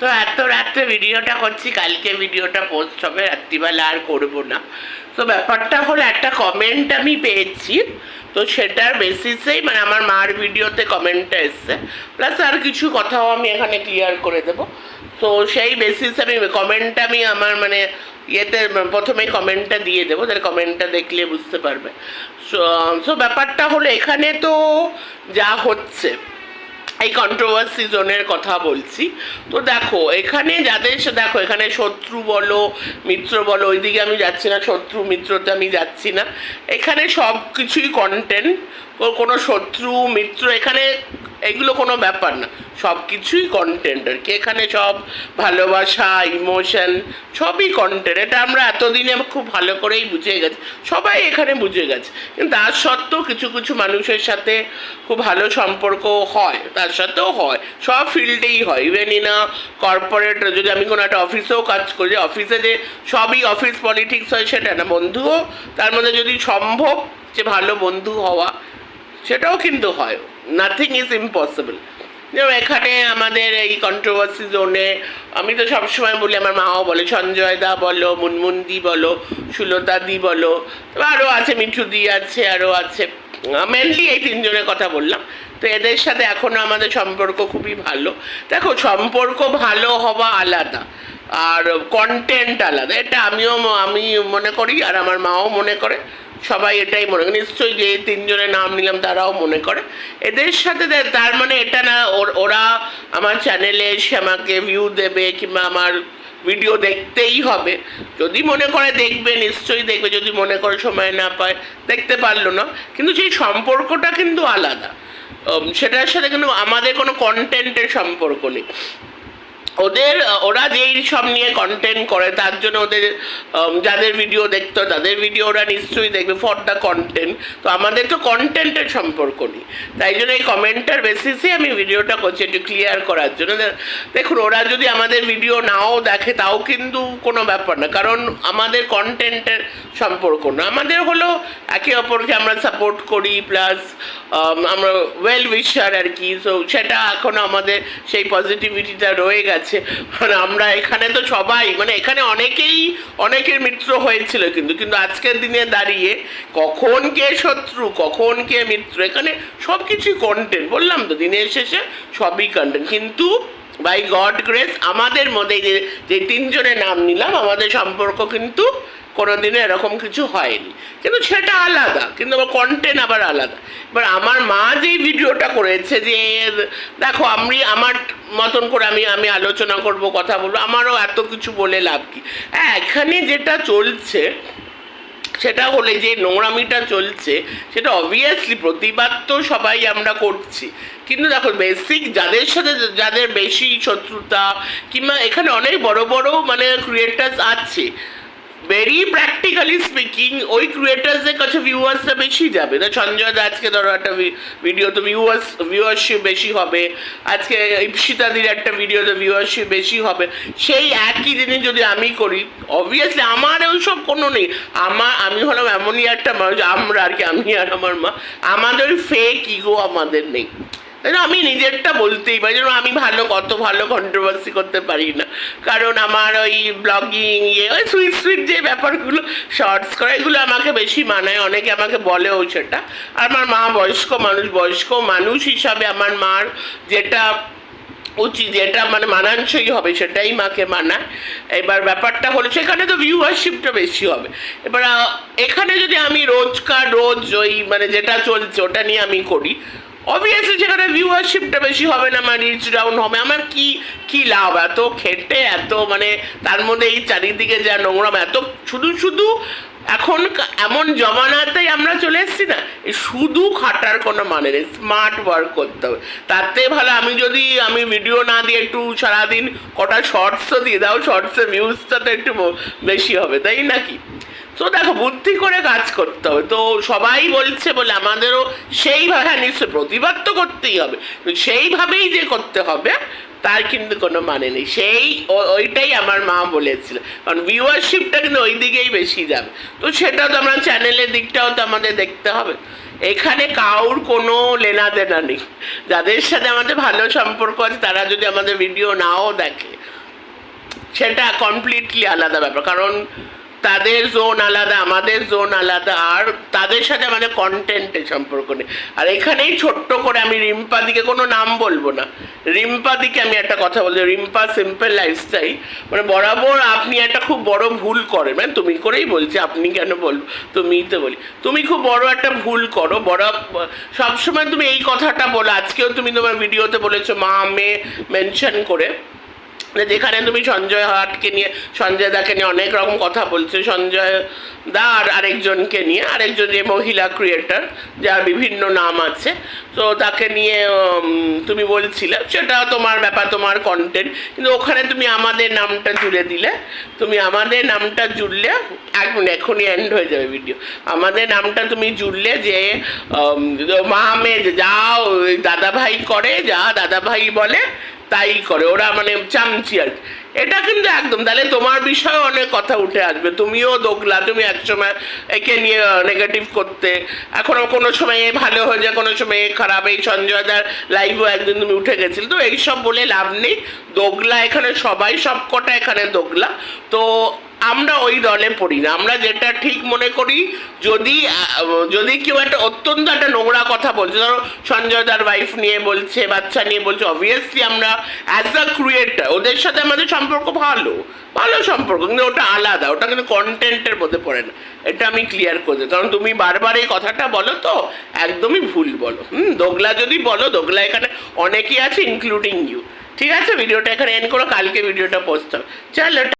তো এত রাত্রে ভিডিওটা করছি, কালকে ভিডিওটা পোস্ট হবে, রাত্রিবেলা আর করব না। তো ব্যাপারটা হলো, একটা কমেন্ট আমি পেয়েছি, তো সেটার বেসিসেই মানে আমার মার ভিডিওতে কমেন্টটা এসছে। প্লাস আর কিছু কথাও আমি এখানে ক্লিয়ার করে দেবো। তো সেই বেসিসে আমি কমেন্টটা আমি আমার মানে ইয়েতে প্রথমে কমেন্টটা দিয়ে দেবো তাহলে কমেন্টটা দেখলে বুঝতে পারবে। সো সো ব্যাপারটা হলো, এখানে তো যা হচ্ছে এই কন্ট্রোভার্সি জোনের কথা বলছি। তো দেখো, এখানে যাদের দেখো, এখানে শত্রু বলো, মিত্র বলো, ওইদিকে আমি যাচ্ছি না, শত্রু মিত্রতে আমি যাচ্ছি না। এখানে সব কিছুই কন্টেন্ট কোনো শত্রু, মিত্র, এখানে এগুলো কোনো ব্যাপার না। সব কিছুই কন্টেন্ট আর কি এখানে সব ভালোবাসা ইমোশন সবই কন্টেন্ট এটা আমরা এতদিনে খুব ভালো করেই বুঝে গেছি। সবাই এখানে বুঝে গেছে। কিন্তু তার সত্ত্বেও কিছু কিছু মানুষের সাথে খুব ভালো সম্পর্ক হয়। তার সাথেও হয়। সব ফিল্ডেই হয়। ইভেন ইন কর্পোরেট যদি আমি কোনো একটা অফিসেও কাজ করি অফিসে যে সবই অফিস পলিটিক্স হয়, সেটা না। বন্ধুও, তার মধ্যে যদি সম্ভব যে ভালো বন্ধু হওয়া সেটাও কিন্তু হয়। নাথিং ইজ ইম্পসিবল যেমন এখানে আমাদের এই কন্ট্রোভার্সি জোনে আমি তো সবসময় বলি, আমার মাও বলে, সঞ্জয় দা বলো, মুনমুনদি বলো, সুলতা দি বলো আরও আছে, মিঠু দি আছে আরও আছে। মেনলি এই তিনজনের কথা বললাম। তো এদের সাথে এখনও আমাদের সম্পর্ক খুবই ভালো। দেখো, সম্পর্ক ভালো হওয়া আলাদা, আর কন্টেন্ট আলাদা। এটা আমিও আমি মনে করি, আর আমার মাও মনে করে। সবাই এটাই মনে করে। নিশ্চয়ই যে তিনজনের নাম নিলাম তারাও মনে করে। এদের সাথে তার মানে এটা না, ওরা আমার চ্যানেলে এসে আমাকে ভিউ দেবে কিংবা আমার ভিডিও দেখতেই হবে। যদি মনে করে দেখবে, নিশ্চয়ই দেখবে। যদি মনে করে সময় না পায়, দেখতে পারল না। কিন্তু সেই সম্পর্কটা কিন্তু আলাদা। সেটার সাথে কিন্তু আমাদের কোনো কন্টেন্টের সম্পর্ক নেই। ওদের ওরা যেই সব নিয়ে কন্টেন্ট করে, তার জন্য ওদের যাদের ভিডিও দেখতো, তাদের ভিডিও ওরা নিশ্চয়ই দেখবে ফর দ্য কন্টেন্ট তো আমাদের তো কন্টেন্টের সম্পর্ক নেই। তাই জন্য এই কমেন্টার বেসিসে আমি ভিডিওটা করছি একটু ক্লিয়ার করার জন্য। দেখুন, ওরা যদি আমাদের ভিডিও নাও দেখে, তাও কিন্তু কোনো ব্যাপার না। কারণ আমাদের কন্টেন্টের সম্পর্ক না। আমাদের হলো একে অপরকে আমরা সাপোর্ট করি প্লাস আমরা ওয়েল উইশার আর কি। সো সেটা এখনও আমাদের সেই পজিটিভিটিটা রয়ে গেছে। মানে আমরা এখানে তো সবাই মানে এখানে অনেকেই, অনেকের মিত্র হয়েছিল কিন্তু কিন্তু আজকের দিনে দাঁড়িয়ে কখন কে শত্রু, কখন কে মিত্র, এখানে সব কিছুই কন্টেন্ট বললাম তো, দিনের শেষে সবই কন্টেন্ট কিন্তু বাই গড গ্রেস আমাদের মধ্যে যে তিনজনের নাম নিলাম, আমাদের সম্পর্ক কিন্তু কোনোদিনও এরকম কিছু হয়নি। কিন্তু সেটা আলাদা, কিন্তু আবার কন্টেন্ট আবার আলাদা। এবার আমার মা যেই ভিডিওটা করেছে যে, দেখো আমি, আমার মতন করে আমি আমি আলোচনা করব, কথা বলব, আমারও এত কিছু বলে লাভ কি? হ্যাঁ এখানে যেটা চলছে, সেটা হলে যে নোংরামিটা চলছে, সেটা অবভিয়াসলি প্রতিবাদ তো সবাই আমরা করছি। কিন্তু দেখো বেসিক যাদের সাথে, যাদের বেশি শত্রুতা, কিংবা এখানে অনেক বড় বড় মানে ক্রিয়েটার্স আছে ভেরি প্র্যাকটিক্যালি স্পিকিং ওই ক্রিয়েটার্সদের কাছে ভিউয়ার্সটা বেশি যাবে। না সঞ্জয় দা আজকে ধরো একটা ভিডিও তো ভিউয়ার্স ভিউয়ারশিপ বেশি হবে। আজকে ইপসিতাদির একটা ভিডিওতে ভিউয়ারশিপ বেশি হবে। সেই একই জিনিস যদি আমি করি অবভিয়াসলি আমার ওইসব কোনো নেই। আমার, আমি হলাম এমনই একটা মানুষ, আমরা আর কি, আমি আর আমার মা। আমাদের ফেক ইগো আমাদের নেই। আমি নিজেরটা বলতেই পারি, যেন আমি ভালো, কত ভালো কন্ট্রোভার্সি করতে পারি না। কারণ আমার ওই ব্লগিং ইয়ে ওই সুইট সুইট যে ব্যাপারগুলো শর্টস করা, এগুলো আমাকে বেশি মানায়। অনেকে আমাকে বলেও সেটা। আর আমার মা বয়স্ক মানুষ বয়স্ক মানুষ হিসাবে আমার মার যেটা উচিত, যেটা মানে মানানসই হবে, সেটাই মাকে মানায়। এবার ব্যাপারটা হলো, সেখানে তো ভিউয়ারশিপটা বেশি হবে। এবার এখানে যদি আমি রোজকার, রোজ ওই মানে যেটা চলছে, ওটা নিয়ে আমি করি অবভিয়াসলি সেখানে ভিউয়ারশিপটা বেশি হবে না আমার রিচ ডাউন হবে। আমার কি কি লাভ? এত খেটে, এত মানে তার মধ্যে এই চারিদিকে যা নোংরাম, এত শুধু শুধু এখন এমন জমানাতেই আমরা চলে এসেছি না শুধু খাটার কোনো মানে নেই স্মার্ট ওয়ার্ক করতে হবে। তাতে ভালো, আমি যদি, আমি ভিডিও না দিয়ে একটু সারাদিন কটা শর্টসও দিয়ে দাও শর্টসের ভিউজটা তো একটু বেশি হবে, তাই নাকি? তো দেখো, বুদ্ধি করে কাজ করতে হবে। তো সবাই বলছে বলে আমাদেরও সেইভাবে হ্যাঁ নিশ্চয় প্রতিবাদ তো করতেই হবে। সেইভাবেই যে করতে হবে, তার কিন্তু কোনো মানে নেই। সেই ওইটাই আমার মা বলেছিল। কারণ ভিউয়ারশিপটা কিন্তু ওই দিকেই বেশি যাবে। তো সেটা তো আমরা চ্যানেলের দিকটাও তো আমাদের দেখতে হবে। এখানে কাউর কোনো লেনা দেনা নেই। যাদের সাথে আমাদের ভালো সম্পর্ক আছে, তারা যদি আমাদের ভিডিও নাও দেখে, সেটা কমপ্লিটলি আলাদা ব্যাপার। কারণ তাদের জোন আলাদা, আমাদের জোন আলাদা, আর তাদের সাথে আমাদের কন্টেন্টের সম্পর্ক নেই। আর এখানেই ছোট্ট করে আমি রিম্পাদিকে কোনো নাম বলব না। রিম্পাদিকে আমি একটা কথা বলছি রিম্পা সিম্পল লাইফস্টাইল মানে বরাবর আপনি একটা খুব বড় ভুল করেন। মানে তুমি করেই বলছি, আপনি কেন বলব তুমিই তো বলি। তুমি খুব বড় একটা ভুল করো বড় সবসময় তুমি এই কথাটা বলো। আজকেও তুমি তোমার ভিডিওতে বলেছ, মা, মেয়ে মেনশন করে। যেখানে তুমি সঞ্জয় হাটকে নিয়ে সঞ্জয় দাকে নিয়ে অনেক রকম কথা বলছো। সঞ্জয় দা আর আরেকজনকে নিয়ে আরেকজন যে মহিলা ক্রিয়েটার যার বিভিন্ন নাম আছে। তো তাকে নিয়ে তুমি বলছিলে সেটা তোমার ব্যাপার তোমার কন্টেন্ট কিন্তু ওখানে তুমি আমাদের নামটা জুড়ে দিলে তুমি আমাদের নামটা জুড়লে এক মিনিট এখনই এন্ড হয়ে যাবে ভিডিও আমাদের নামটা তুমি জুড়লে যে উম, মা মেয়ে যা ওই দাদা ভাই করে যা দাদা ভাই বলে তাই করে, ওরা মানে চামচি আর কি। এটা কিন্তু একদম, তাহলে তোমার বিষয়ে অনেক কথা উঠে আসবে। তুমিও দোগলা, তুমি একসময় একে নিয়ে নেগেটিভ করতে। এখনও কোনো সময় এ ভালো হয়ে যায়, কোনো সময় এ খারাপ। এই সঞ্জয় দার লাইভও একদিন তুমি উঠে গেছিল। তো এইসব বলে লাভ নেই। দোগলা এখানে, সবাই সবকটা এখানে দোগলা। তো আমরা ওই দলে পড়ি না। আমরা যেটা ঠিক মনে করি, যদি যদি কেউ একটা অত্যন্ত একটা নোংরা কথা বলছে, ধরো সঞ্জয় দার ওয়াইফ নিয়ে বলছে, বাচ্চা নিয়ে বলছে অবভিয়াসলি আমরা অ্যাজ আ ক্রিয়েটার ওদের সাথে আমাদের সম্পর্ক ভালো ভালো সম্পর্ক, কিন্তু ওটা আলাদা, ওটা কিন্তু কন্টেন্টের মধ্যে পড়ে না। এটা আমি ক্লিয়ার করে কারণ তুমি বারবার এই কথাটা বলো তো, একদমই ভুল বলো। হুম, দোগলা যদি বলো, দোগলা এখানে অনেকেই আছে ইনক্লুডিং ইউ ঠিক আছে, ভিডিওটা এখানে এন্ড করো, কালকে ভিডিওটা পোস্ট হবে। চলো